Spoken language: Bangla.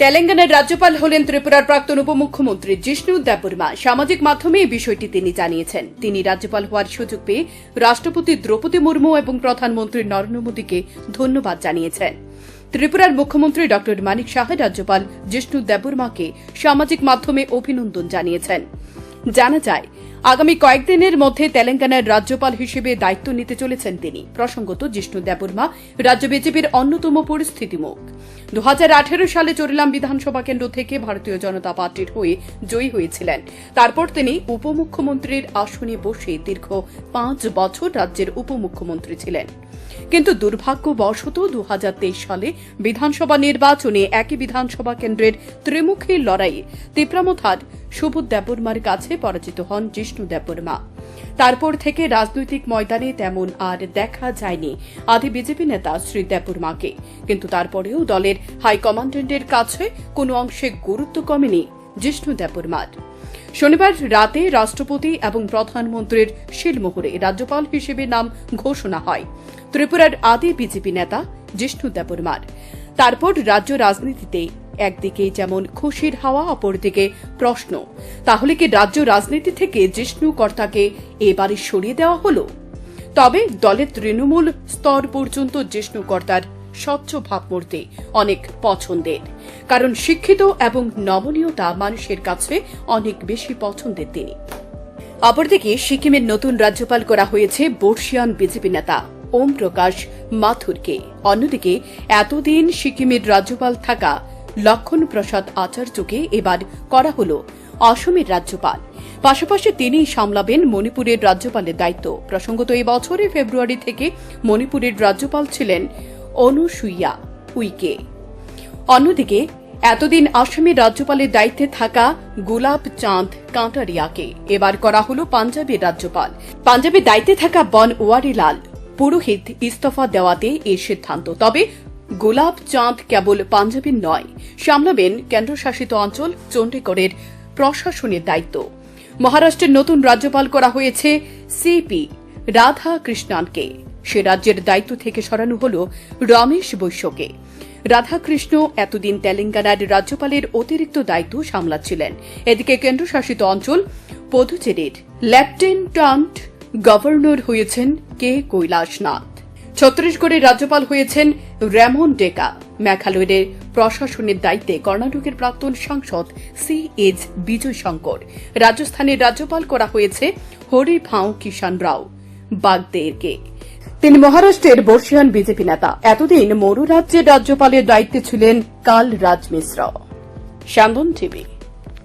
তেলেঙ্গানার রাজ্যপাল হলেন ত্রিপুরার প্রাক্তন উপমুখ্যমন্ত্রী জিষ্ণু দেববর্মা। সামাজিক মাধ্যমে এই বিষয়টি তিনি জানিয়েছেন। তিনি রাজ্যপাল হওয়ার সুযোগ পেয়ে রাষ্ট্রপতি দ্রৌপদী মুর্মু এবং প্রধানমন্ত্রী নরেন্দ্র মোদীকে ধন্যবাদ জানিয়েছেন। ত্রিপুরার মুখ্যমন্ত্রী ড. মানিক সাহা রাজ্যপাল জিষ্ণু দেববর্মাকে সামাজিক মাধ্যমে অভিনন্দন জানিয়েছেন। জানা যায় আগামী কয়েকদিনের মধ্যে তেলেঙ্গানার রাজ্যপাল হিসেবে দায়িত্ব নিতে চলেছেন তিনি। প্রসঙ্গত, জিষ্ণু দেববর্মা, রাজ্য বিজেপির অন্যতম পরিস্থিতি মুখ। দু হাজার আঠেরো সালে চরিলাম বিধানসভা কেন্দ্র থেকে ভারতীয় জনতা পার্টির হয়ে জয়ী হয়েছিলেন। তারপর তিনি উপমুখ্যমন্ত্রীর আসনে বসে দীর্ঘ পাঁচ বছর রাজ্যের উপমুখ্যমন্ত্রী ছিলেন। কিন্তু দুর্ভাগ্যবশত দু হাজার তেইশ সালে বিধানসভা নির্বাচনে একই বিধানসভা কেন্দ্রের ত্রিমুখী লড়াইয়ে তিপ্রামথার সুবোধ দেববর্মার কাছে পরাজিত হন জিষ্ণু দেববর্মা। তারপর থেকে রাজনৈতিক ময়দানে তেমন আর দেখা যায়নি আদি বিজেপি নেতা শ্রী দেববর্মাকে। কিন্তু তারপরেও দলের হাইকমান্ডেন্টের কাছে কোনো অংশে গুরুত্ব কমেনি জিষ্ণু দেববর্মার শনিবার রাতে রাষ্ট্রপতি এবং প্রধানমন্ত্রীর শিলমোহরে রাজ্যপাল হিসেবে নাম ঘোষণা হয়। ত্রিপুরার আদি বিজেপি নেতা জিষ্ণু দেববর্মার তারপর রাজ্য রাজনীতিতে একদিকে যেমন খুশির হাওয়া, অপরদিকে প্রশ্ন। তাহলে কি রাজ্য রাজনীতি থেকে জিষ্ণু কর্তাকে এবারে সরিয়ে দেওয়া হলো? তবে দলের তৃণমূল স্তর পর্যন্ত জিষ্ণু কর্তার স্বচ্ছ ভাবমূর্তি অনেক পছন্দের। কারণ শিক্ষিত এবং নমনীয়তা মানুষের কাছে অনেক বেশি পছন্দের তিনি। অপরদিকে সিকিমের নতুন রাজ্যপাল করা হয়েছে বর্ষিয়ান বিজেপি নেতা ওম প্রকাশ মাথুরকে। অন্যদিকে এতদিন সিকিমের রাজ্যপাল থাকা লক্ষণ প্রসাদ আচার্যকে এবার করা হল অসমের রাজ্যপাল। পাশাপাশি তিনি সামলাবেন মণিপুরের রাজ্যপালের দায়িত্ব। প্রসঙ্গত এই বছরে ফেব্রুয়ারি থেকে মণিপুরের রাজ্যপাল ছিলেন অনুসুইয়া উইকে। অন্যদিকে, এতদিন আসামের রাজ্যপালের দায়িত্বে থাকা গুলাব চাঁদ কাঁটারিয়াকে এবার করা হল পাঞ্জাবের রাজ্যপাল। পাঞ্জাবের দায়িত্বে থাকা বন ওয়ারিলাল পুরোহিত ইস্তফা দেওয়াতে এই সিদ্ধান্ত। তবে গোলাপ চাঁদ কেবল পাঞ্জাবের নয়, সামলাবেন কেন্দ্রশাসিত অঞ্চল চণ্ডীগড়ের প্রশাসনের দায়িত্ব। মহারাষ্ট্রের নতুন রাজ্যপাল করা হয়েছে সিপি রাধা কৃষ্ণানকে সে রাজ্যের দায়িত্ব থেকে সরানো হল রমেশ বৈশ্যকে। রাধাকৃষ্ণ এতদিন তেলেঙ্গানার রাজ্যপালের অতিরিক্ত দায়িত্ব সামলাচ্ছিলেন। এদিকে কেন্দ্রশাসিত অঞ্চল, পদুচেরির লেফটেন্যান্ট গভর্নর হয়েছেন কে কৈলাসনাথ। ছত্তিশগড়ের রাজ্যপাল হয়েছেন রেমন ডেকা। মেঘালয়ের প্রশাসনের দায়িত্বে কর্ণাটকের প্রাক্তন সাংসদ সি এইচ বিজয় শঙ্কর রাজস্থানের রাজ্যপাল করা হয়েছে হরি ভাও কিষান রাও। বাগদেরকে তিনি মহারাষ্ট্রের বর্ষিয়ান বিজেপি নেতা। এতদিন মরু রাজ্যের রাজ্যপালের দায়িত্বে ছিলেন কাল রাজ মিশ্র। টিভি।